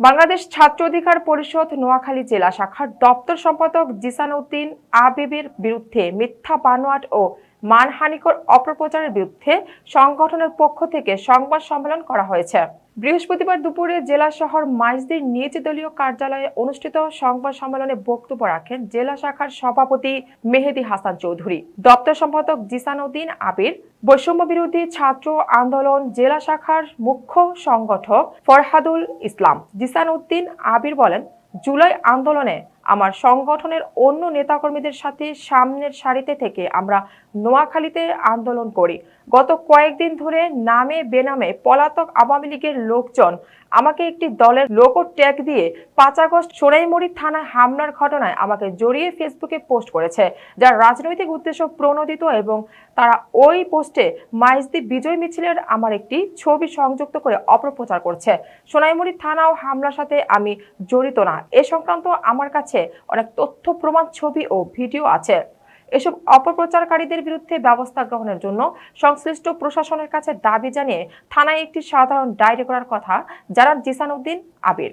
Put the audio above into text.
বাংলাদেশ ছাত্র অধিকার পরিষদ নোয়াখালী জেলা শাখার দপ্তর সম্পাদক জিসানউদ্দিন আবিবের বিরুদ্ধে মিথ্যা বানোয়াট ও মানহানিকর অপপ্রচারের বিরুদ্ধে সংগঠনের পক্ষ থেকে সংবাদ সম্মেলন করা হয়েছে। বৃহস্পতিবার দুপুরে জেলা শহর মাইজদির নিজ দলীয় কার্যালয়ে অনুষ্ঠিত সংবাদ সম্মেলনে বক্তব্য রাখেন জেলা শাখার সভাপতি মেহেদি হাসান চৌধুরী। দপ্তর সম্পাদক জিসান উদ্দিন আবির, বৈষম্য বিরোধী ছাত্র আন্দোলন জেলা শাখার মুখ্য সংগঠক ফরহাদুল ইসলাম। জিসান উদ্দিন আবির বলেন, জুলাই আন্দোলনে আমার সংগঠনের অন্য নেতাকর্মীদের সাথে সামনের সারিতে থেকে আমরা নোয়াখালীতে আন্দোলন করি। গত কয়েকদিন ধরে নামে বেনামে পলাতক আওয়ামী লীগের লোকজন আমাকে একটি দলের লোগো ট্যাগ দিয়ে পাঁচ আগস্ট সোনাইমুড়ি থানায় হামলার ঘটনায় আমাকে জড়িয়ে ফেসবুকে পোস্ট করেছে। যা রাজনৈতিক উদ্দেশ্য প্রণোদিত এবং তারা ওই পোস্টে মাইজদি বিজয় মিছিলের আমার একটি ছবি সংযুক্ত করে অপপ্রচার করছে। সোনাইমুড়ি থানা ও হামলার সাথে আমি জড়িত না। এ সংক্রান্ত আমার কাছে অনেক তথ্য, প্রমাণ, ছবি ও ভিডিও আছে। এসব অপপ্রচারকারীদের বিরুদ্ধে ব্যবস্থা গ্রহণের জন্য সংশ্লিষ্ট প্রশাসনের কাছে দাবি জানিয়ে থানায় একটি সাধারণ ডায়েরি করার কথা জানান জিসান উদ্দিন আবির।